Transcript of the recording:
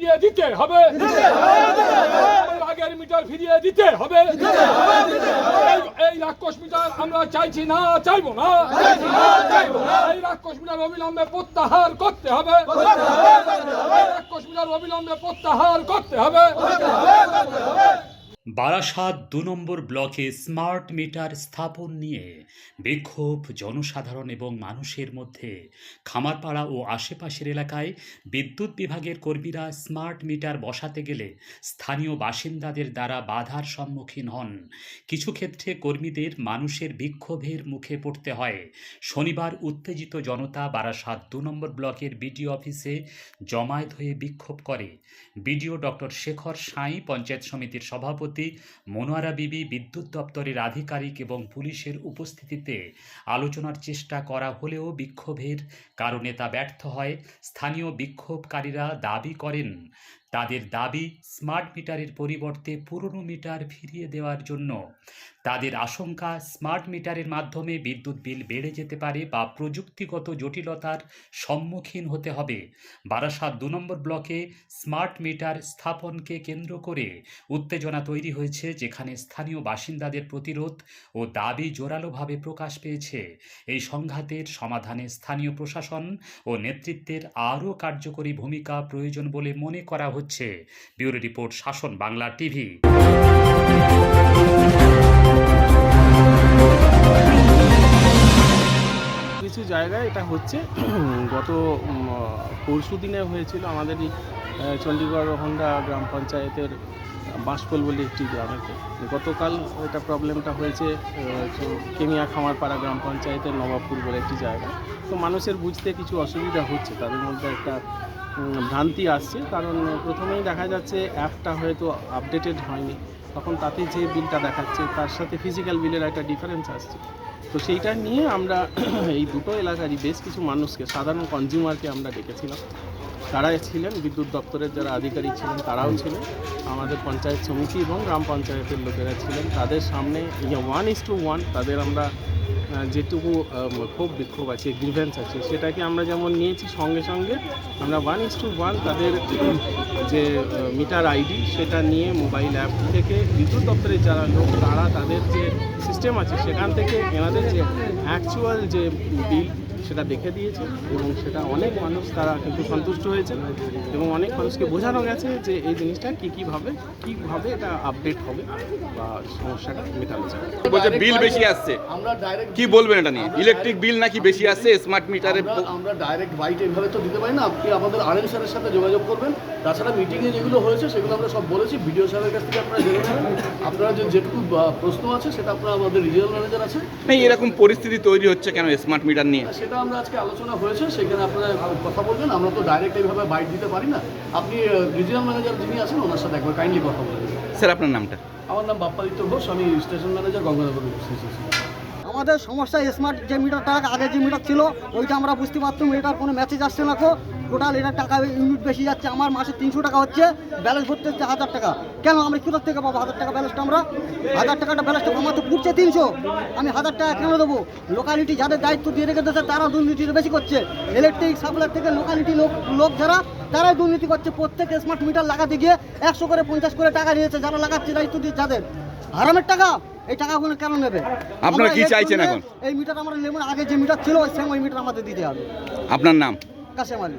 ফিরিয়ে দিতে হবে। আগের মিটার ফিরিয়ে দিতে হবে। এই- রাক্ষস মিটার আমরা চাইছি না, চাইব না। এই রাক্ষস মিটার অবিলম্বে প্রত্যাহার করতে হবে। রাক্ষস মিটার অবিলম্বে প্রত্যাহার করতে হবে। বারাসাত দু নম্বর ব্লকে স্মার্ট মিটার স্থাপন নিয়ে বিক্ষোভ জনসাধারণ এবং মানুষের মধ্যে। খামারপাড়া ও আশেপাশের এলাকায় বিদ্যুৎ বিভাগের কর্মীরা স্মার্ট মিটার বসাতে গেলে স্থানীয় বাসিন্দাদের দ্বারা বাধার সম্মুখীন হন। কিছু ক্ষেত্রে কর্মীদের মানুষের বিক্ষোভের মুখে পড়তে হয়। শনিবার উত্তেজিত জনতা বারাসাত দু নম্বর ব্লকের বিডিও অফিসে জমায়েত হয়ে বিক্ষোভ করে। বিডিও ডক্টর শেখর সাঁই পঞ্চায়েত সমিতির সভাপতি মনোয়ারা বিবি, বিদ্যুৎ দপ্তরের আধিকারিক এবং পুলিশের উপস্থিতিতে আলোচনার চেষ্টা করা হলেও বিক্ষোভের কারণে তা ব্যর্থ হয়। স্থানীয় বিক্ষোভকারীরা দাবি করেন তাদের দাবি স্মার্ট মিটারের পরিবর্তে পুরনো মিটার ফিরিয়ে দেওয়ার জন্য। তাদের আশঙ্কা, স্মার্ট মিটারের মাধ্যমে বিদ্যুৎ বিল বেড়ে যেতে পারে বা প্রযুক্তিগত জটিলতার সম্মুখীন হতে হবে। বারাসাত দু নম্বর ব্লকে স্মার্ট মিটার স্থাপনকে কেন্দ্র করে উত্তেজনা তৈরি হয়েছে, যেখানে স্থানীয় বাসিন্দাদের প্রতিরোধ ও দাবি জোরালোভাবে প্রকাশ পেয়েছে। এই সংঘাতের সমাধানে স্থানীয় প্রশাসন ও নেতৃত্বের আরও কার্যকরী ভূমিকা প্রয়োজন বলে মনে করা হচ্ছে। ব্যুরো রিপোর্ট, শাসন বাংলা টিভি। কিছু জায়গায় এটা হচ্ছে, গত পরশু দিনে হয়েছিল আমাদেরই চণ্ডীগড় হন্ডা গ্রাম পঞ্চায়েতের বাঁশপোল বলে একটি গ্রামেতে গতকাল এটা প্রবলেমটা হয়েছে কেমিয়া খামারপাড়া গ্রাম পঞ্চায়েতের নবাবপুর বলে একটি জায়গা। তো মানুষের বুঝতে কিছু অসুবিধা হচ্ছে, তাদের মধ্যে একটা ভ্রান্তি আসছে। কারণ প্রথমেই দেখা যাচ্ছে অ্যাপটা হয়তো আপডেটেড হয়নি। তখন তাতে যে বিলটা দেখাচ্ছে, তার সাথে ফিজিক্যাল বিলের একটা ডিফারেন্স আসছে। তো সেইটা নিয়ে আমরা এই দুটো এলাকারই বেশ কিছু মানুষকে, সাধারণ কনজিউমারকে আমরা ডেকেছিলাম। তারা ছিলেন, বিদ্যুৎ দপ্তরের যারা আধিকারিক ছিলেন, তারাও ছিলেন। আমাদের পঞ্চায়েত সমিতি এবং গ্রাম পঞ্চায়েতের লোকেরা ছিলেন। তাদের সামনে ওয়ান ইস টু ওয়ান তাদের আমরা যেটুকু ক্ষোভ বিক্ষোভ আছে গ্রিভেন্স আছে, সেটাকে আমরা যেমন নিয়েছি, সঙ্গে সঙ্গে আমরা ওয়ান ইস টু ওয়ান তাদের, যে মিটার আইডি সেটা নিয়ে মোবাইল অ্যাপ থেকে বিদ্যুৎ দপ্তরের যারা লোক, তারা তাদের যে সিস্টেম আছে, সেখান থেকে এনাদের যে অ্যাকচুয়াল যে বিল সেটা দেখে দিয়েছে এবং সেটা অনেক মানুষ তারা কিন্তু সন্তুষ্ট হয়েছে এবং অনেক মানুষকে বোঝানো গেছে যে এই জিনিসটা কী কীভাবে কীভাবে এটা আপডেট হবে বা সমস্যাটা মেটানো যাবে। বলছে? বিল বেশি আসছে। আমরা ডাইরেক্ট কি বলবেন এটা নিয়ে? ইলেকট্রিক বিল নাকি বেশি আসছে? স্মার্ট মিটারে আমরা আমরা ডাইরেক্ট বাইট এইভাবে তো দিতে পারি না। আপনি আমাদের আরএন স্যারের সাথে যোগাযোগ করবেন। তাছাড়া মিটিংয়ে যেগুলো হয়েছে সেগুলো আমরা সব বলেছি। ভিডিও স্যারের কাছ থেকে আপনারা জেনে নেবেন। আপনারা যে যেটুকু প্রশ্ন আছে সেটা আপনারা আমাদের রিজিওনাল ম্যানেজার আছে। নেই এরকম পরিস্থিতি তৈরি হচ্ছে কেন স্মার্ট মিটার নিয়ে? সেটা আমরা আজকে আলোচনা হয়েছে সেখানে আপনারা কথা বলবেন। আমরা তো ডাইরেক্ট এইভাবে বাইট দিতে পারি না। আপনি রিজিয়াল ম্যানেজার যিনি আছেন ওনার সাথে একবার কাইন্ডলি কথা বলবেন স্যার আপনার নামটা? আমার নাম বাপ্পাদিত্য ঘোষ আমি স্টেশন ম্যানেজার গঙ্গানগর আমাদের সমস্যা স্মার্ট যে মিটারটা আগে যে মিটার ছিল ওইটা আমরা বুঝতে পারতাম এটার কোনো মেসেজ আসছে না তো। টোটাল এটার টাকা ইউনিট বেশি যাচ্ছে আমার মাসে তিনশো টাকা হচ্ছে ব্যালেন্স ভরতে হচ্ছে হাজার টাকা। কেন আমরা কোথার থেকে পাবো হাজার টাকা ব্যালেন্সটা আমরা? হাজার টাকাটা ব্যালেন্সটা আমার তো পুড়ছে তিনশো। আমি হাজার টাকা কেন দেবো? লোকালিটি যাদের দায়িত্ব দিয়ে রেখে দিয়েছে তারা দুর্নীতিটা বেশি করছে। ইলেকট্রিক সাপ্লাই থেকে লোকালিটি লোক লোক যারা তারাই দুর্নীতি করছে। প্রত্যেক স্মার্ট মিটার লাগাতে গিয়ে একশো করে পঞ্চাশ করে টাকা নিয়েছে যারা লাগাচ্ছে দায়িত্ব দিয়ে যাদের। হারামের টাকা? এই টাকাগুলো কেন নেবে? আপনারা কি চাইছেন এখন? এই মিটার আমরা নেব আগে যে মিটার ছিল ওই সেম ওই মিটার আমাদের দিতে হবে। আপনার নাম? কাশেম আলী।